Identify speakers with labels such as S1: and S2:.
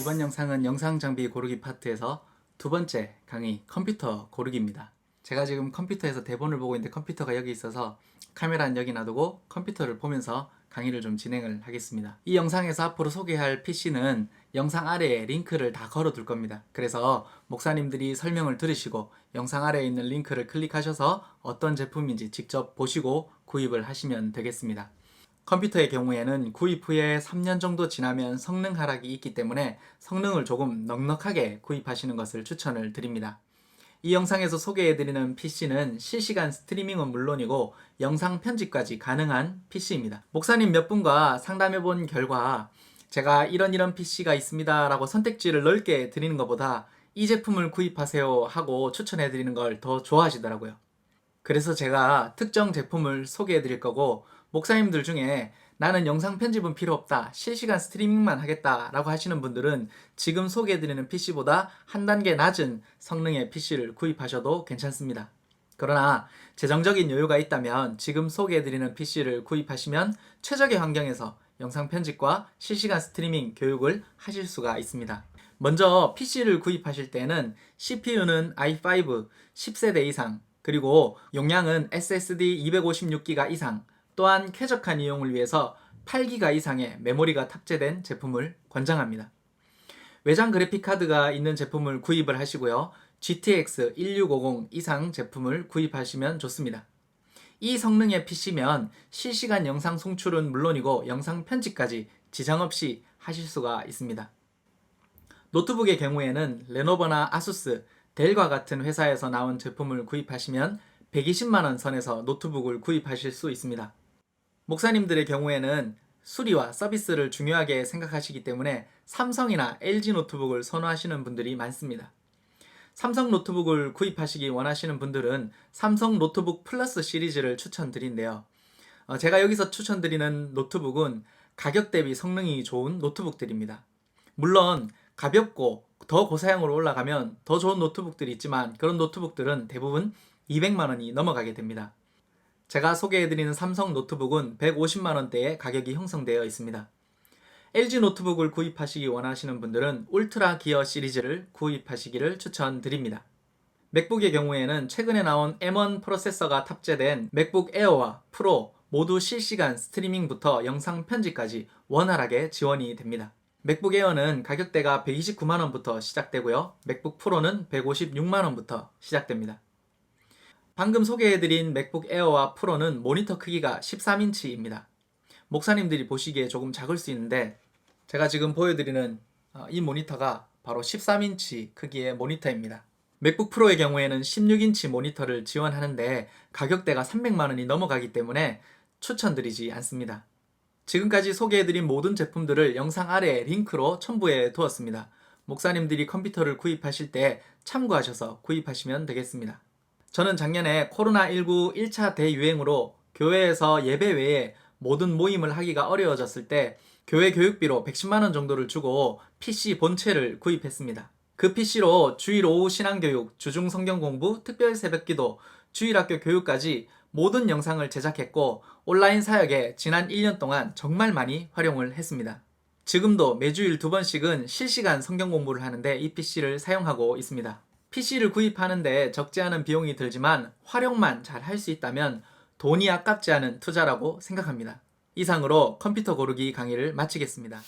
S1: 이번 영상은 영상 장비 고르기 파트에서 두 번째 강의 컴퓨터 고르기입니다. 제가 지금 컴퓨터에서 대본을 보고 있는데 컴퓨터가 여기 있어서 카메라는 여기 놔두고 컴퓨터를 보면서 강의를 좀 진행을 하겠습니다. 이 영상에서 앞으로 소개할 PC는 영상 아래에 링크를 다 걸어 둘 겁니다. 그래서 목사님들이 설명을 들으시고 영상 아래에 있는 링크를 클릭하셔서 어떤 제품인지 직접 보시고 구입을 하시면 되겠습니다. 컴퓨터의 경우에는 구입 후에 3년 정도 지나면 성능 하락이 있기 때문에 성능을 조금 넉넉하게 구입하시는 것을 추천을 드립니다. 이 영상에서 소개해드리는 PC는 실시간 스트리밍은 물론이고 영상 편집까지 가능한 PC입니다. 목사님 몇 분과 상담해 본 결과 제가 이런 이런 PC가 있습니다 라고 선택지를 넓게 드리는 것보다 이 제품을 구입하세요 하고 추천해 드리는 걸 더 좋아하시더라고요. 그래서 제가 특정 제품을 소개해 드릴 거고 목사님들 중에 나는 영상 편집은 필요 없다. 실시간 스트리밍만 하겠다. 라고 하시는 분들은 지금 소개해 드리는 PC보다 한 단계 낮은 성능의 PC를 구입하셔도 괜찮습니다. 그러나 재정적인 여유가 있다면 지금 소개해 드리는 PC를 구입하시면 최적의 환경에서 영상 편집과 실시간 스트리밍 교육을 하실 수가 있습니다. 먼저 PC를 구입하실 때는 CPU는 i5 10세대 이상, 그리고 용량은 SSD 256기가 이상, 또한 쾌적한 이용을 위해서 8기가 이상의 메모리가 탑재된 제품을 권장합니다. 외장 그래픽 카드가 있는 제품을 구입을 하시고요. GTX 1650 이상 제품을 구입하시면 좋습니다. 이 성능의 PC면 실시간 영상 송출은 물론이고 영상 편집까지 지장 없이 하실 수가 있습니다. 노트북의 경우에는 레노버나 아수스, 델과 같은 회사에서 나온 제품을 구입하시면 120만원 선에서 노트북을 구입하실 수 있습니다. 목사님들의 경우에는 수리와 서비스를 중요하게 생각하시기 때문에 삼성이나 LG 노트북을 선호하시는 분들이 많습니다. 삼성 노트북을 구입하시기 원하시는 분들은 삼성 노트북 플러스 시리즈를 추천드린대요. 어, 제가 여기서 추천드리는 노트북은 가격 대비 성능이 좋은 노트북들입니다. 물론 가볍고 더 고사양으로 올라가면 더 좋은 노트북들이 있지만 그런 노트북들은 대부분 200만 원이 넘어가게 됩니다. 제가 소개해드리는 삼성 노트북은 150만 원대의 가격이 형성되어 있습니다. LG 노트북을 구입하시기 원하시는 분들은 울트라 기어 시리즈를 구입하시기를 추천드립니다. 맥북의 경우에는 최근에 나온 M1 프로세서가 탑재된 맥북 에어와 프로 모두 실시간 스트리밍부터 영상 편집까지 원활하게 지원이 됩니다. 맥북 에어는 가격대가 129만원부터 시작되고요. 맥북 프로는 156만원부터 시작됩니다. 방금 소개해드린 맥북 에어와 프로는 모니터 크기가 13인치입니다. 목사님들이 보시기에 조금 작을 수 있는데 제가 지금 보여드리는 어, 이 모니터가 바로 13인치 크기의 모니터입니다. 맥북 프로의 경우에는 16인치 모니터를 지원하는데 가격대가 300만원이 넘어가기 때문에 추천드리지 않습니다. 지금까지 소개해드린 모든 제품들을 영상 아래에 링크로 첨부해 두었습니다. 목사님들이 컴퓨터를 구입하실 때 참고하셔서 구입하시면 되겠습니다. 저는 작년에 코로나19 1차 대유행으로 교회에서 예배 외에 모든 모임을 하기가 어려워졌을 때 교회 교육비로 110만원 정도를 주고 PC 본체를 구입했습니다. 그 PC로 주일 오후 신앙교육, 주중 성경 공부, 특별 새벽 기도, 주일학교 교육까지 모든 영상을 제작했고 온라인 사역에 지난 1년 동안 정말 많이 활용을 했습니다. 지금도 매주일 두 번씩은 실시간 성경 공부를 하는데 이 PC를 사용하고 있습니다. PC를 구입하는데 적지 않은 비용이 들지만 활용만 잘 할 수 있다면 돈이 아깝지 않은 투자라고 생각합니다. 이상으로 컴퓨터 고르기 강의를 마치겠습니다.